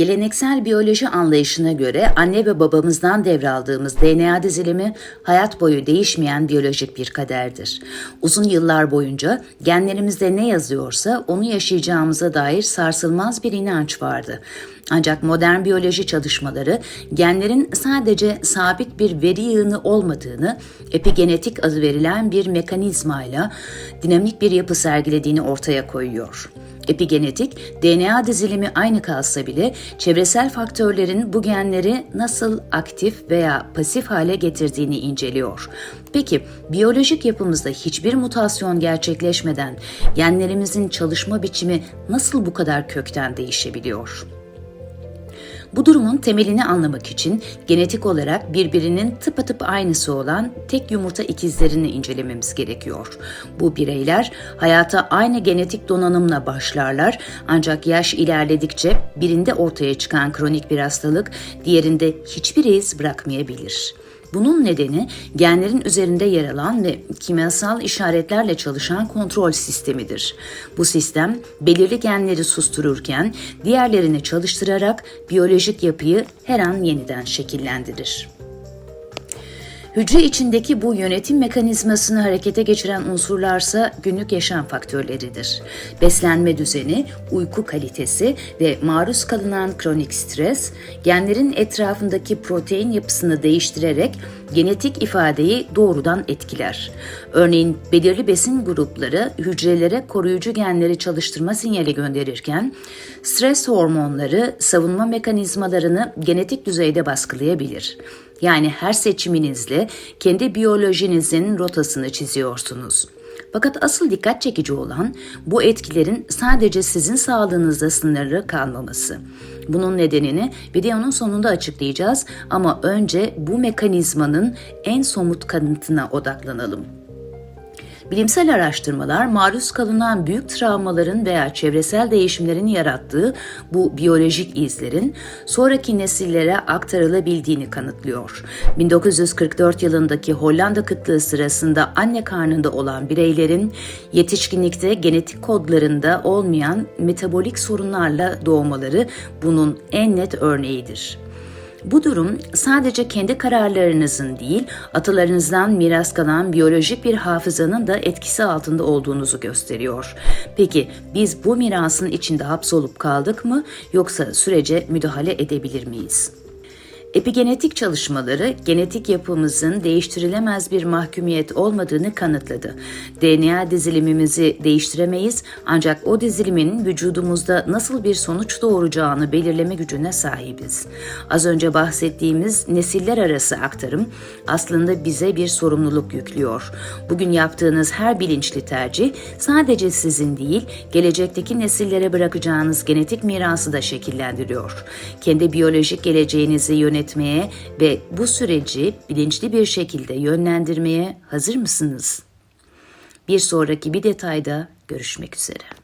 Geleneksel biyoloji anlayışına göre anne ve babamızdan devraldığımız DNA dizilimi hayat boyu değişmeyen biyolojik bir kaderdir. Uzun yıllar boyunca genlerimizde ne yazıyorsa onu yaşayacağımıza dair sarsılmaz bir inanç vardı. Ancak modern biyoloji çalışmaları genlerin sadece sabit bir veri yığını olmadığını, epigenetik adı verilen bir mekanizmayla dinamik bir yapı sergilediğini ortaya koyuyor. Epigenetik, DNA dizilimi aynı kalsa bile çevresel faktörlerin bu genleri nasıl aktif veya pasif hale getirdiğini inceliyor. Peki biyolojik yapımızda hiçbir mutasyon gerçekleşmeden genlerimizin çalışma biçimi nasıl bu kadar kökten değişebiliyor? Bu durumun temelini anlamak için genetik olarak birbirinin tıpatıp aynısı olan tek yumurta ikizlerini incelememiz gerekiyor. Bu bireyler hayata aynı genetik donanımla başlarlar ancak yaş ilerledikçe birinde ortaya çıkan kronik bir hastalık diğerinde hiçbir iz bırakmayabilir. Bunun nedeni genlerin üzerinde yer alan ve kimyasal işaretlerle çalışan kontrol sistemidir. Bu sistem belirli genleri sustururken diğerlerini çalıştırarak biyolojik yapıyı her an yeniden şekillendirir. Hücre içindeki bu yönetim mekanizmasını harekete geçiren unsurlarsa günlük yaşam faktörleridir. Beslenme düzeni, uyku kalitesi ve maruz kalınan kronik stres, genlerin etrafındaki protein yapısını değiştirerek genetik ifadeyi doğrudan etkiler. Örneğin belirli besin grupları hücrelere koruyucu genleri çalıştırma sinyali gönderirken, stres hormonları savunma mekanizmalarını genetik düzeyde baskılayabilir. Yani her seçiminizle kendi biyolojinizin rotasını çiziyorsunuz. Fakat asıl dikkat çekici olan bu etkilerin sadece sizin sağlığınızda sınırlı kalmaması. Bunun nedenini videonun sonunda açıklayacağız ama önce bu mekanizmanın en somut kanıtına odaklanalım. Bilimsel araştırmalar maruz kalınan büyük travmaların veya çevresel değişimlerin yarattığı bu biyolojik izlerin sonraki nesillere aktarılabildiğini kanıtlıyor. 1944 yılındaki Hollanda kıtlığı sırasında anne karnında olan bireylerin yetişkinlikte genetik kodlarında olmayan metabolik sorunlarla doğmaları bunun en net örneğidir. Bu durum sadece kendi kararlarınızın değil, atalarınızdan miras kalan biyolojik bir hafızanın da etkisi altında olduğunuzu gösteriyor. Peki biz bu mirasın içinde hapsolup kaldık mı yoksa sürece müdahale edebilir miyiz? Epigenetik çalışmaları genetik yapımızın değiştirilemez bir mahkumiyet olmadığını kanıtladı. DNA dizilimimizi değiştiremeyiz ancak o dizilimin vücudumuzda nasıl bir sonuç doğuracağını belirleme gücüne sahibiz. Az önce bahsettiğimiz nesiller arası aktarım aslında bize bir sorumluluk yüklüyor. Bugün yaptığınız her bilinçli tercih sadece sizin değil, gelecekteki nesillere bırakacağınız genetik mirası da şekillendiriyor. Kendi biyolojik geleceğinizi yönet yönetmeye ve bu süreci bilinçli bir şekilde yönlendirmeye hazır mısınız? Bir sonraki bir detayda görüşmek üzere.